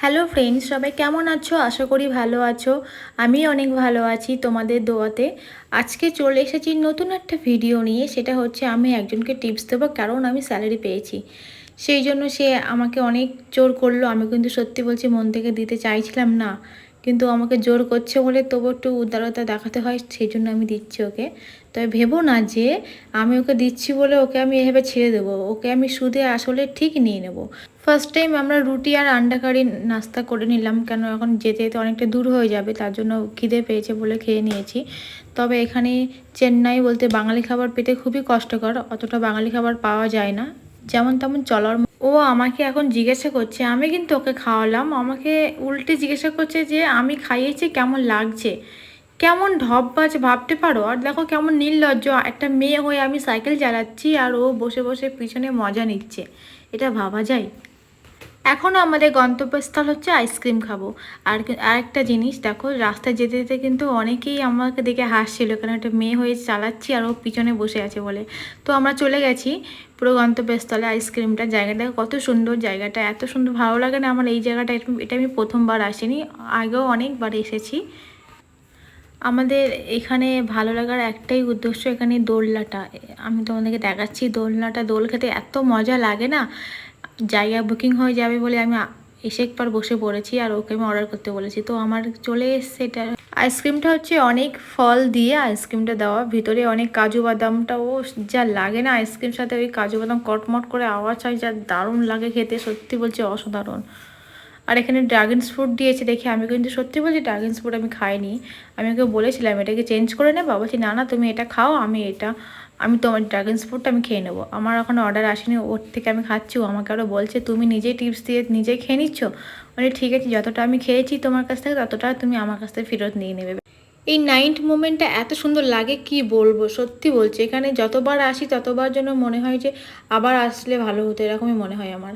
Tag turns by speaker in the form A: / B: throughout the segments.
A: Hello friends সবাই কেমন আছো? আশা করি ভালো আছো। আমি অনেক ভালো আছি তোমাদের দোয়াতে। আজকে চলে এসেছি নতুন একটা ভিডিও নিয়ে। সেটা হচ্ছে আমি একজনকে টিপস দেবো, কারণ আমি স্যালারি পেয়েছি। সেই জন্য সে আমাকে অনেক জোর করল। আমি কিন্তু সত্যি বলছি, মন থেকে দিতে চাইছিলাম না। কিন্তু আমাকে জোর করছে বলে তবু একটু উদারতা দেখাতে হয়, সেই জন্য আমি দিচ্ছি ওকে। তবে ভেবো না যে আমি ওকে দিচ্ছি বলে ওকে আমি এভাবে ছেড়ে দেবো। ওকে আমি সুদে আসলে ঠিক নিয়ে নেব। ফার্স্ট টাইম আমরা রুটি আর আন্ডা কারি নাস্তা করে নিলাম, কেন এখন যেতে যেতে অনেকটা দূর হয়ে যাবে, তার জন্য খিদে পেয়েছে বলে খেয়ে নিয়েছি। তবে এখানে চেন্নাই বলতে বাঙালি খাবার পেতে খুবই কষ্টকর, অতটা বাঙালি খাবার পাওয়া যায় না। যেমন তেমন চলার ও আমাকে এখন জিজ্ঞাসা করছে, আমি কিন্তু ওকে খাওয়ালাম। আমাকে উল্টে জিজ্ঞাসা করছে যে, আমি খাইয়েছি, কেমন লাগছে? কেমন ঢপ ঢপবাজ ভাবতে পারো? আর দেখো কেমন নির্লজ্জ। একটা মেয়ে হয়ে আমি সাইকেল চালাচ্ছি আর ও বসে বসে পিছনে মজা নিচ্ছে। এটা ভাবা যায়? এখনও আমাদের গন্তব্যস্থল হচ্ছে আইসক্রিম খাব। আর আরেকটা জিনিস, দেখো, রাস্তায় যেতে যেতে কিন্তু অনেকেই আমাকে দেখে হাসছিল কারণ একটা মেয়ে হয়ে চালাচ্ছি আর ও পিছনে বসে আছে বলে। তো আমরা চলে গেছি পুরো গন্তব্যস্থলে আইসক্রিমটা জায়গাটা কত সুন্দর জায়গাটা, এত সুন্দর, ভালো লাগে না আমার এই জায়গাটা এটা- আমি প্রথমবার আসিনি, আগেও অনেকবার এসেছি। আমাদের এখানে ভালো লাগার একটাই উদ্দেশ্য এখানে দোলনাটা। আমি তোমাদেরকে দেখাচ্ছি, দোলনাটা, দোল খেতে এত মজা লাগে না। জায়গা বুকিং হয়ে যাবে বলে আমি এসে একবার বসে পড়েছি আর ওকে আমি অর্ডার করতে বলেছি। তো আমার চলে এসছে এটা। আইসক্রিমটা হচ্ছে অনেক ফল দিয়ে আইসক্রিমটা দেওয়া। ভিতরে অনেক কাজু বাদামটাও যা লাগে না আইসক্রিম সাথে ওই কাজু বাদাম কটমট করে আওয়াজ হয়, যা দারুণ লাগে খেতে। সত্যি বলছি অসাধারণ। আর এখানে ড্রাগনস ফ্রুট দিয়েছে দেখে আমি কিন্তু সত্যি বলছি ড্রাগনস ফ্রুট আমি খাইনি। আমি ওকে বলেছিলাম, এটাকে চেঞ্জ করে নেবা বলছি, না না, তুমি এটা খাও, আমি এটা, আমি তোমার ড্রাগনস ফ্রুটটা আমি খেয়ে নেব। আমার এখন অর্ডার আসেনি, ওর থেকে আমি খাচ্ছি। ও আমাকে আরও বলছে, তুমি নিজেই টিপস দিয়ে নিজেই খেয়ে নিচ্ছ? মানে ঠিক আছে, যতটা আমি খেয়েছি তোমার কাছ থেকে, ততটা তুমি আমার কাছ থেকে ফেরত নিয়ে নেবে। এই নাইট মোমেন্টটা এত সুন্দর লাগে, কি বলব? সত্যি বলছি, এখানে যতবার আসি, ততবার যেন মনে হয় যে আবার আসলে ভালো হতো, এরকমই মনে হয় আমার।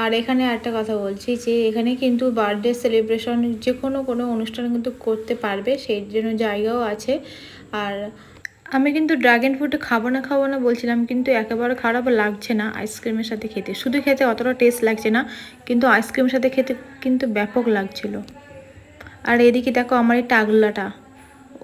A: আর এখানে একটা কথা বলছি যে, এখানে কিন্তু বার্থডে সেলিব্রেশন যে কোনো কোনো অনুষ্ঠান কিন্তু করতে পারবে, সেই জন্য জায়গাও আছে। আর আমি কিন্তু ড্রাগন ফ্রুট খাব না খাব না বলছিলাম, কিন্তু একেবারে খারাপ লাগছে না আইসক্রিমের সাথে খেতে। শুধু খেতে অতটা টেস্ট লাগছে না, কিন্তু আইসক্রিমের সাথে খেতে কিন্তু ব্যাপক লাগছিল। আর এদিকে দেখো আমার এই টাগলাটা।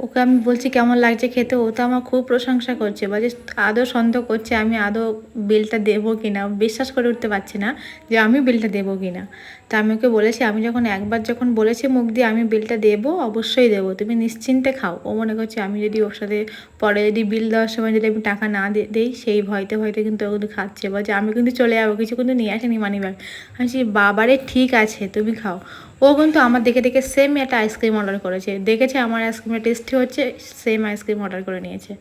A: ওকে আমি বলছি, কেমন লাগছে খেতে? ও তো আমার খুব প্রশংসা করছে বা যে আদৌ সন্দেহ করছে আমি আদৌ বিলটা দেবো কি না বিশ্বাস করে উঠতে পারছি না যে আমি বিলটা দেবো কি না তা আমি ওকে বলেছি, আমি যখন একবার যখন বলেছি মুখ দিয়ে আমি বিলটা দেবো, অবশ্যই দেবো। তুমি নিশ্চিন্তে খাও। ও মনে করছে, আমি যদি ওর সাথে পরে যদি বিল দেওয়ার সময় যদি আমি টাকা না দেই, সেই ভয়তে ভয়তে কিন্তু ও কিন্তু খাচ্ছে বা যে আমি কিন্তু চলে যাব, কিছু কিন্তু নিয়ে আসেনি মানি ব্যাগ আমি বাবারে, ঠিক আছে, তুমি খাও। ও কিন্তু আমার দেখে দেখে সেম একটা আইসক্রিম অর্ডার করেছে। দেখেছে আমার আইসক্রিমের টেস্টি হচ্ছে সেম আইসক্রিম অর্ডার করে নিয়েছে।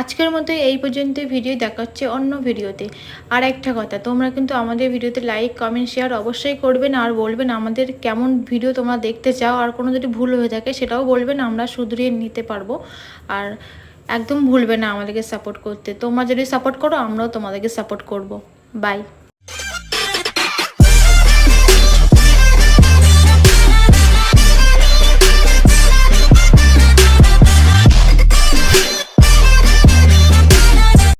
A: আজকের মতো এই পর্যন্ত ভিডিও দেখা হচ্ছে অন্য ভিডিওতে আর একটা কথা, তোমরা কিন্তু আমাদের ভিডিওতে লাইক কমেন্ট শেয়ার অবশ্যই করবেন আর বলবেন আমাদের কেমন ভিডিও তোমরা দেখতে চাও। আর কোনো যদি ভুল হয়ে থাকে সেটাও বলবেন, আমরা শুধরিয়ে নিতে পারব। আর একদম ভুলবে না আমাদেরকে সাপোর্ট করতে। তোমরা যদি সাপোর্ট করো, আমরাও তোমাদেরকে সাপোর্ট করব। বাই